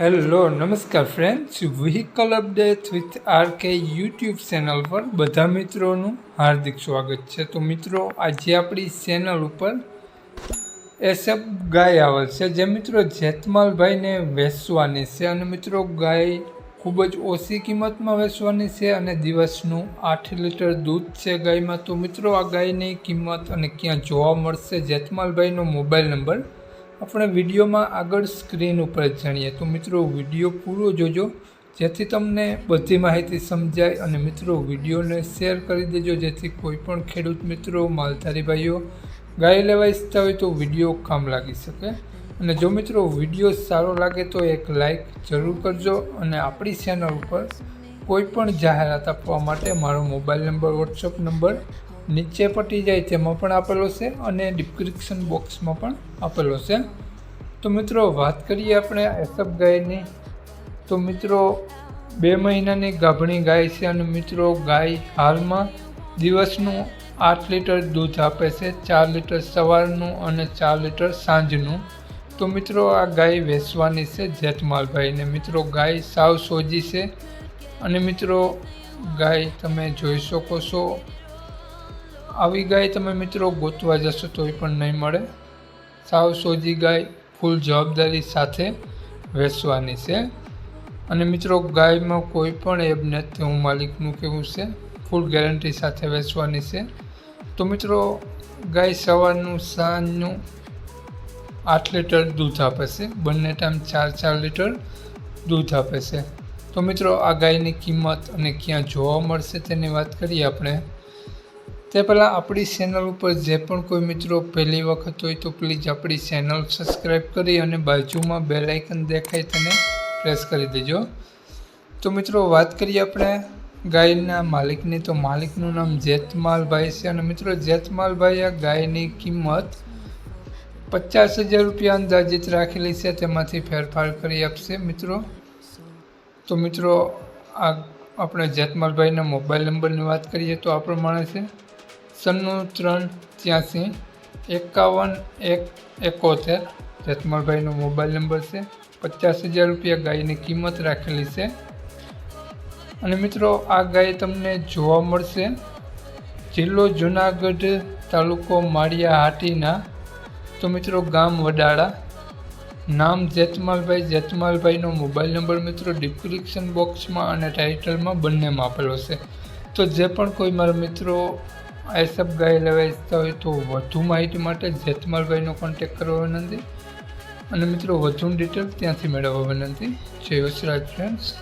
Hello નમસ્કાર friends vehicle update with R K YouTube channel પર બધા મિત્રોનું હાર્દિક સ્વાગત છે. તો મિત્રો, આજે આપણી ચેનલ ઉપર એસએફ ગાય આવેલ છે. જે મિત્રો જેતમાલભાઈને વેચવાની છે અને મિત્રો, ગાય ખૂબ જ ઓછી કિંમતમાં વેચવાની છે અને દિવસનું આઠ લીટર દૂધ છે ગાયમાં. તો મિત્રો, આ ગાયની કિંમત અને ક્યાં જોવા મળશે? જેતમાલભાઈનો મોબાઈલ નંબર આપણે વિડીયોમાં આગળ સ્ક્રીન ઉપર જાણીએ. તો મિત્રો, વીડિયો પૂરો જોજો. જેથી તમને બધી માહિતી સમજાય અને મિત્રો, વિડીયોને શેર કરી દેજો. જેથી કોઈ પણ ખેડૂત મિત્રો, માલધારી ભાઈઓ ગાય લેવા ઈચ્છતા હોય તો વીડિયો કામ લાગી શકે. અને જો મિત્રો, વીડિયો સારો લાગે તો એક લાઈક જરૂર કરજો અને આપણી ચેનલ ઉપર કોઈ પણ જાહેરાત આપવા માટે મારો મોબાઈલ નંબર, વોટ્સઅપ નંબર નીચે પટી જાય તેમાં પણ આપેલો છે અને ડિસ્ક્રિપ્શન બોક્સમાં પણ આપેલો છે. તો મિત્રો, વાત કરીએ આપણે એસએફ ગાયની. તો મિત્રો, બે મહિનાની ગાભણી ગાય છે અને મિત્રો, ગાય હાલમાં દિવસનું આઠ લીટર દૂધ આપે છે, ચાર લીટર સવારનું અને ચાર લીટર સાંજનું. તો મિત્રો, આ ગાય વેચવાની છે જેઠમાલભાઈને. મિત્રો, ગાય સાવ સોજી છે. અને મિત્રો, ગાય તમે જોઈ શકો છો આવી ગાય તમે મિત્રો ગોતવા જશો તોય પણ નહીં મળે. સાવ સોજી ગાય ફૂલ જવાબદારી સાથે વેચવાની છે. અને મિત્રો ગાયમાં કોઈ પણ એબ નથી, હું માલિકનું કેવું છે. ફૂલ ગેરંટી સાથે વેચવાની છે. તો મિત્રો ગાય સવારનું, સાંજનું આઠ લીટર દૂધ આપે છે. બંને ટાઈમ ચાર ચાર લીટર દૂધ આપે છે. તો મિત્રો આ ગાયની કિંમત અને ક્યાં જોવા મળશે તેની વાત કરીએ આપણે. તે પહેલાં આપણી ચેનલ ઉપર જે પણ કોઈ મિત્રો પહેલી વખત હોય તો પ્લીઝ આપણી ચેનલ સબસ્ક્રાઈબ કરી અને બાજુમાં બેલ આઇકન દેખાય તેને પ્રેસ કરી દેજો. તો મિત્રો વાત કરીએ આપણે ગાયના માલિકની. તો માલિકનું નામ જેતમાલભાઈ છે અને મિત્રો જેતમાલભાઈ આ ગાયની કિંમત પચાસ હજાર રૂપિયા અંદાજિત રાખેલી છે. તેમાંથી ફેરફાર કરી આપશે મિત્રો. તો મિત્રો આ આપણે જેતમાલભાઈના મોબાઈલ નંબરની વાત કરીએ તો આ પ્રમાણે છે. સન્નું ત્રણ ત્યાંસી, એકાવન, એક, એકોતેર. જેતમાલભાઈનો મોબાઈલ નંબર છે. પચાસ હજાર રૂપિયા ગાયની કિંમત રાખેલી છે. અને મિત્રો, આ ગાય તમને જોવા મળશે. જિલ્લો જુનાગઢ તાલુકો માળિયા હાટીના. તો મિત્રો, ગામ વડાળા. નામ જેતમાલભાઈ. જેતમાલભાઈનો મોબાઈલ નંબર મિત્રો ડિસ્ક્રિપ્શન બોક્સમાં અને ટાઇટલમાં બંનેમાં આપેલો છે. તો જે પણ કોઈ મારા મિત્રો આ સબ ગાય લેવા ઈચ્છતા હોય તો વધુ માહિતી માટે જેતમાલભાઈનો કોન્ટેક કરવા વિનંતી. અને મિત્રો વધુ ડિટેલ ત્યાંથી મેળવવા વિનંતી. જય વસરાજ ફ્રેન્ડ્સ